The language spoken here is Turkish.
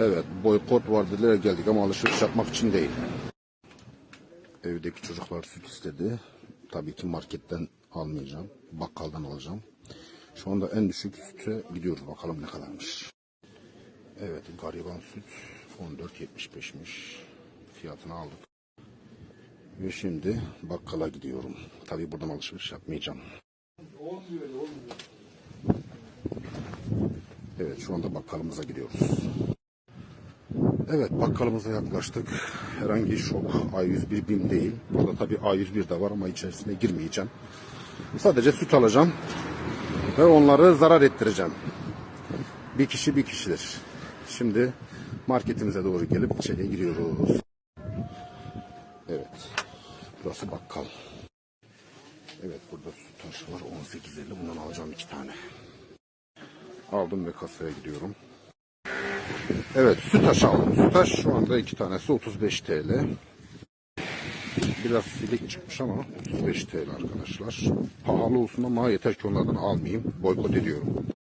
Evet, boykot var dediler geldik ama alışveriş yapmak için değil. Evdeki çocuklar süt istedi. Tabii ki marketten almayacağım. Bakkaldan alacağım. Şu anda en düşük süte gidiyoruz. Bakalım ne kadarmış. Evet, gariban süt 14.75'miş. Fiyatını aldık. Ve şimdi bakkala gidiyorum. Tabii buradan alışveriş yapmayacağım. Evet, şu anda bakkalımıza gidiyoruz. Evet bakkalımıza yaklaştık. Herhangi şok A101 BİM değil. Burada tabii A101 de var ama içerisine girmeyeceğim. Sadece süt alacağım. Ve onları zarar ettireceğim. Bir kişi bir kişidir. Şimdi marketimize doğru gelip içeriye giriyoruz. Evet. Burası bakkal. Evet burada süt taşı var 18.50 bundan alacağım iki tane. Aldım ve kasaya gidiyorum. Evet sütaş aldım. Sütaş şu anda iki tanesi 35 TL. Biraz silik çıkmış ama 35 TL arkadaşlar. Pahalı olsun ama yeter ki onlardan almayayım. Boykot ediyorum.